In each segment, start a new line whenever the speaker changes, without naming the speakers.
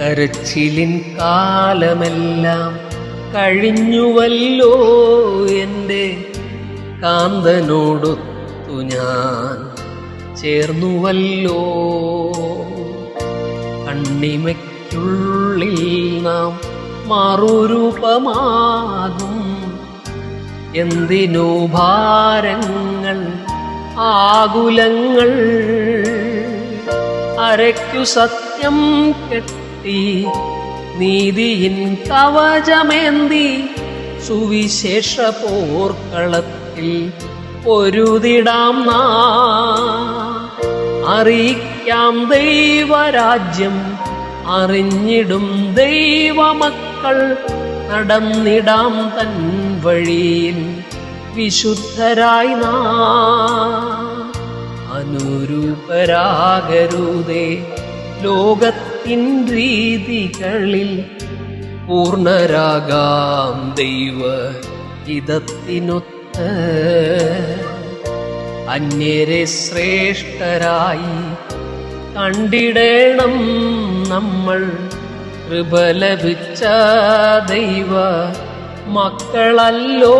കരച്ചിലിൻ കാലമെല്ലാം കഴിഞ്ഞുവല്ലോ എന്റെ കാന്തനോടൊത്തു ഞാൻ ചേർന്നുവല്ലോ. കണ്ണിമയ്ക്കുള്ളിൽ നാം മാറുരൂപമാകും. എന്തിനോ ഭാരങ്ങൾ ആകുലങ്ങൾ അരയ്ക്കു സത്യം കെട്ടി നീതിയിൻ കവചമേന്തി സുവിശേഷ പോർക്കളത്തിൽ പൊരുതിടാം നാ. അറിയിക്കാം ദൈവരാജ്യം അറിഞ്ഞിടും ദൈവമക്കൾ നടന്നിടാം തൻ വഴിയിൽ വിശുദ്ധരായി നാ. അനുരൂപരാകരുതേ ലോകത്തിൻ പൂർണരാകാം ദൈവ ഹിതത്തിനൊത്ത്. അന്യരെ ശ്രേഷ്ഠരായി കണ്ടിടേണം നമ്മൾ കൃപ ദൈവ മക്കളല്ലോ.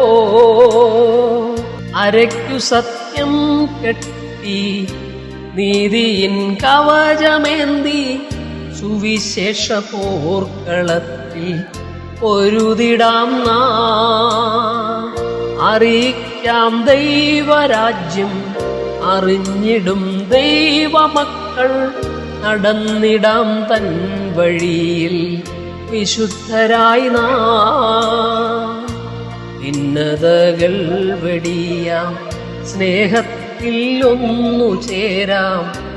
അരയ്ക്കു സത്യം കെട്ടി നീതിയിൻ കവചമേന്തി സുവിശേഷ പോർക്കളത്തിൽ പൊരുതിടാം നാ. അറിയിക്കാം ദൈവരാജ്യം അറിഞ്ഞിടും ദൈവമക്കൾ നടന്നിടാം തൻ വഴിയിൽ വിശുദ്ധരായി നാ. ഭിന്നതകൾ വെടിയാം സ്നേഹത്തിൽ ഒന്നു ചേരാം.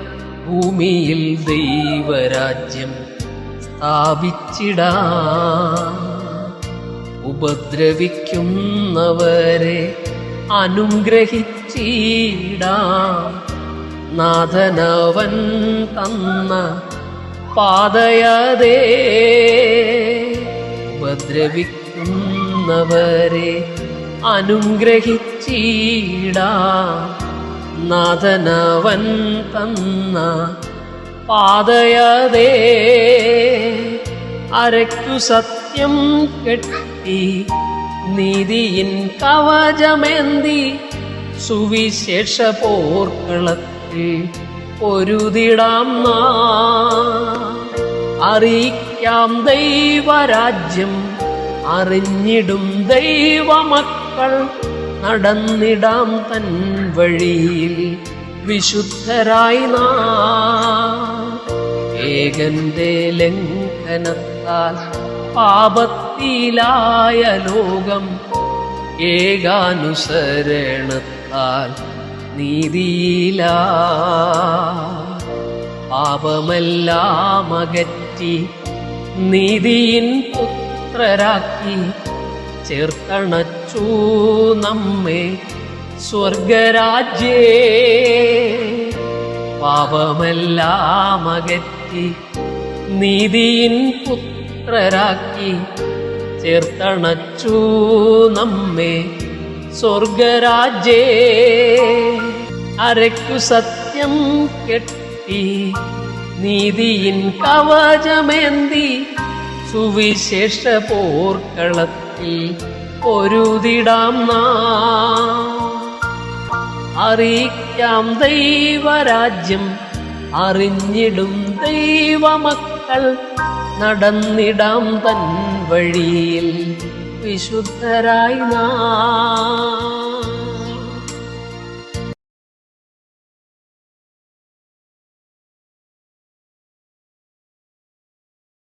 ഭൂമിയിൽ ദൈവരാജ്യം സ്ഥാപിച്ചിടാം. ഉപദ്രവിക്കുന്നവരെ അനുഗ്രഹിച്ചിടാം. നാഥനവൻ തന്ന പാതയതേ ഉപദ്രവിക്കുന്നവരെ അനുഗ്രഹിച്ചിടാം. നാഥനവൻ തന്ന പാതയതേ അരയ്ക്കു സത്യം കെട്ടി നീതിയിൻ കവചമേന്തി സുവിശേഷ പോർക്കളത്തിൽ പൊരുതിടാം നാ. അറിയിക്കാം ദൈവരാജ്യം അറിഞ്ഞിടും ദൈവമക്കൾ. നടന്നിടാം തൻ വഴിയിൽ വിശുദ്ധരായി ഏകന്റെ ലംഘനത്താൽ പാപത്തിലായ ലോകം ഏകാനുസരണത്താൽ നീതിയില. പാപമെല്ലാം അകറ്റി നീതിയിൻ പുത്രരാക്കി ചേർത്തണച്ചു നമ്മെ സ്വർഗരാജ്യേ. പാപമെല്ലാം അകറ്റി നീതിയിൻ പുത്രരാക്കി ചേർത്തണച്ചു നമ്മെ സ്വർഗരാജ്യേ. അരയ്ക്കു സത്യം കെട്ടി നീതിയിൻ കവചമേന്തി സുവിശേഷ പോർക്കളത്തിൽ പൊരുതിടാം അറിയിക്കാം ദൈവരാജ്യം അറിഞ്ഞിടും ദൈവമക്കൾ നടന്നിടാം തൻ വഴിയിൽ വിശുദ്ധരായി നാ.